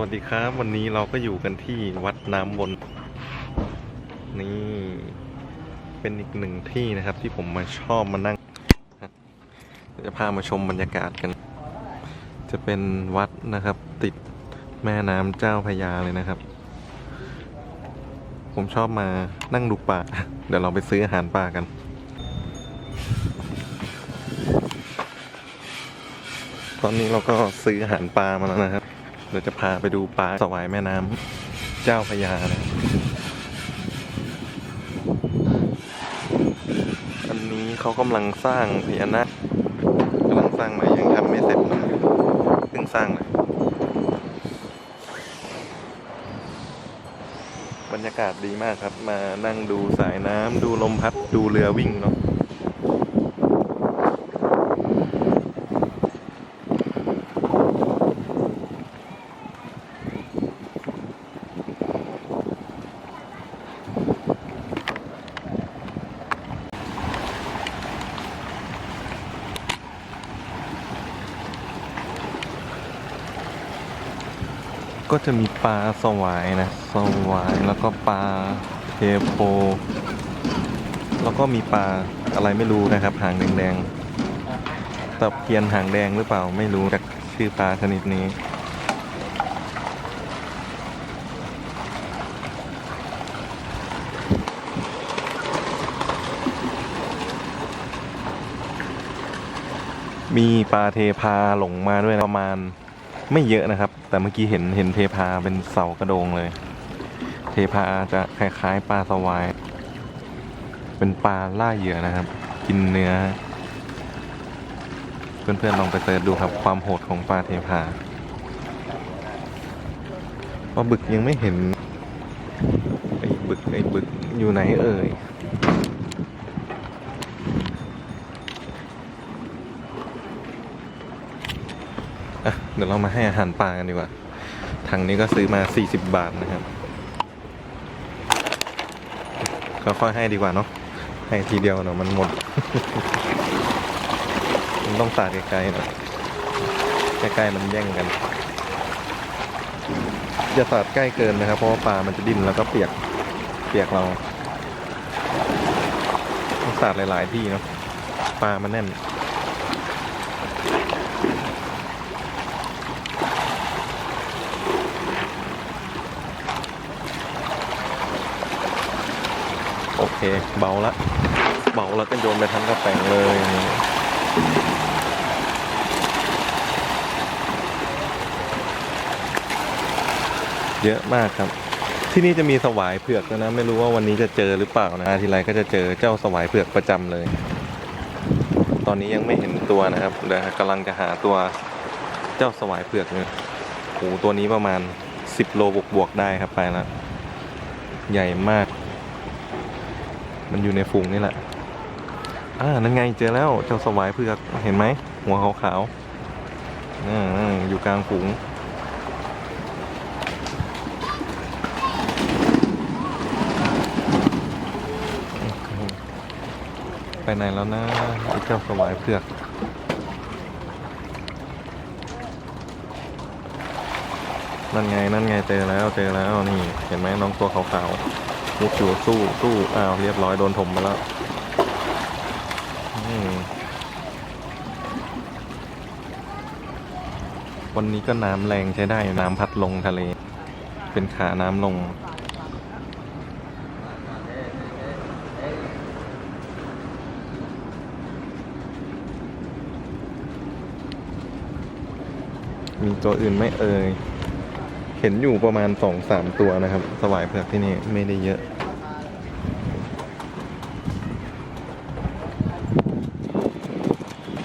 วัสดีครับ วันนี้เราก็อยู่กันที่วัดน้ำวนนี่เป็นอีกหนึ่งที่นะครับที่ผมมาชอบมานั่ง จะพามาชมบรรยากาศกัน จะเป็นวัดนะครับ ติดแม่น้ำเจ้าพยาเลยนะครับ ผมชอบมานั่งดูปลาเดี๋ยวเราไปซื้ออาหารปลากันตอนนี้เราก็ซื้ออาหารปลามาแล้วนะครับ เดี๋ยวจะพาไปดูปลาสวายแม่น้ำเจ้าพระยานะอันนี้เขากำลังสร้างพญานาคกำลังสร้างใหม่ยังทำไม่เสร็จนะเพิ่งสร้างเลยบรรยากาศดีมากครับ มานั่งดูสายน้ำดูลมพัดดูเรือวิ่งเนาะ ก็จะมีปลาสวายนะ สวายแล้วก็ปลาเทโพแล้วก็มีปลาอะไรไม่รู้นะครับ หางแดงๆตะเพียนหางแดงหรือเปล่าไม่รู้จากชื่อปลาชนิดนี้ มีปลาเทพาหลงมาด้วยนะประมาณ ไม่เยอะนะครับ แต่เมื่อกี้เห็นเห็นเทพาเป็นเสากระโดงเลย เทพาจะคล้ายๆปลาสวาย เป็นปลาล่าเหยื่อนะครับ กินเนื้อ เพื่อนๆลองไปเสิร์ชดูครับ ความโหดของปลาเทพาปลาบึกยังไม่เห็นไอ้บึกไอ้บึกอยู่ไหนเอ่ย เดี๋ยวเรามาให้อาหารปลากันดีกว่าถังนี้ก็ซื้อมา 40 บาทนะครับก็ค่อยให้ดีกว่าเนาะให้ทีเดียวเนาะมันหมด มันต้องสาดไกลๆหน่อยใกล้ๆมันแย่งกันอย่าสาดใกล้เกินนะครับ เพราะว่าปลามันจะดิ้นแล้วก็เปียกเปียกเราต้องสาดหลาย ๆ ที่เนาะปลามันแน่น โอเค เบาละ เบาแล้วก็โยนไปทั้งกระแปงเลย เยอะมากครับ ที่นี่จะมีสวายเผือกด้วนะ ไม่รู้ว่าวันนี้จะเจอหรือเปล่านะทีไรก็จะเจอเจ้าสวายเผือกประจำเลย ตอนนี้ยังไม่เห็นตัวนะครับเดี๋ยวกำลังจะหาตัวเจ้าสวายเผือกเนี่ยโอ้ตัวนี้ประมาณ 10 โลบวกๆได้ครับไปแล้วใหญ่มาก มันอยู่ในฝูงนี่แหละ อ่า นั่นไงเจอแล้วเจ้าสวายเผือกเห็นไหม หัวขาวๆอ่าอยู่กลางฝูง ไปไหนแล้วนะไอ้เจ้าสวายเผือกนั่นไงนั่นไงเจอแล้วเจอแล้วนี่ เห็นไหมน้องตัวขาวๆ มุกอยู่สู้สู้อ้าวเรียบร้อยโดนถมมาแล้วอวันนี้ก็น้ำแรงใช้ได้น้ำพัดลงทะเล เป็นขาน้ำลง มีตัวอื่นไม่เอ่ย เห็นอยู่ประมาณสองสามตัวนะครับ สวายเผือกที่นี่ไม่ได้เยอะ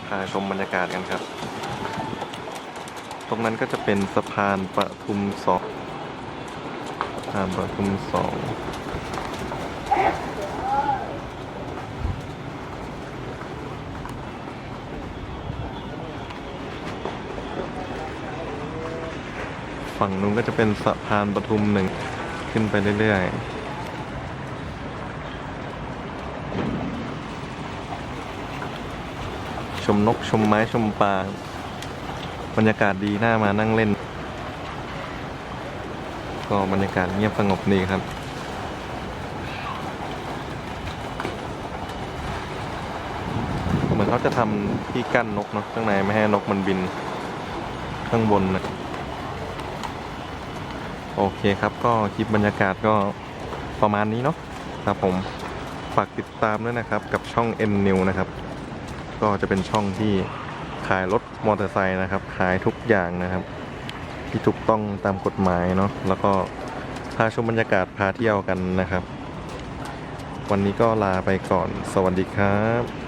พาชมบรรยากาศกันครับ ตรงนั้นก็จะเป็นสะพานประทุมสองสะพานประทุมสอง ฝั่งนู้นก็จะเป็นสะพานปทุมหนึ่งขึ้นไปเรื่อยๆ ชมนกชมไม้ชมปลาบรรยากาศดีน่ามานั่งเล่น ก็บรรยากาศเงียบสงบดีครับ เหมือนเขาจะทำที่กั้นนกเนาะข้างในไม่ให้นกมันบินข้างบนนะ โอเคครับก็คลิปบรรยากาศก็ประมาณนี้เนาะครับผมฝากติดตามด้วยนะครับกับช่อง N New นะครับ ก็จะเป็นช่องที่ขายรถมอเตอร์ไซค์นะครับ ขายทุกอย่างนะครับ ที่ถูกต้องตามกฎหมายเนาะแล้วก็พาชมบรรยากาศพาเที่ยวกันนะครับ วันนี้ก็ลาไปก่อนสวัสดีครับ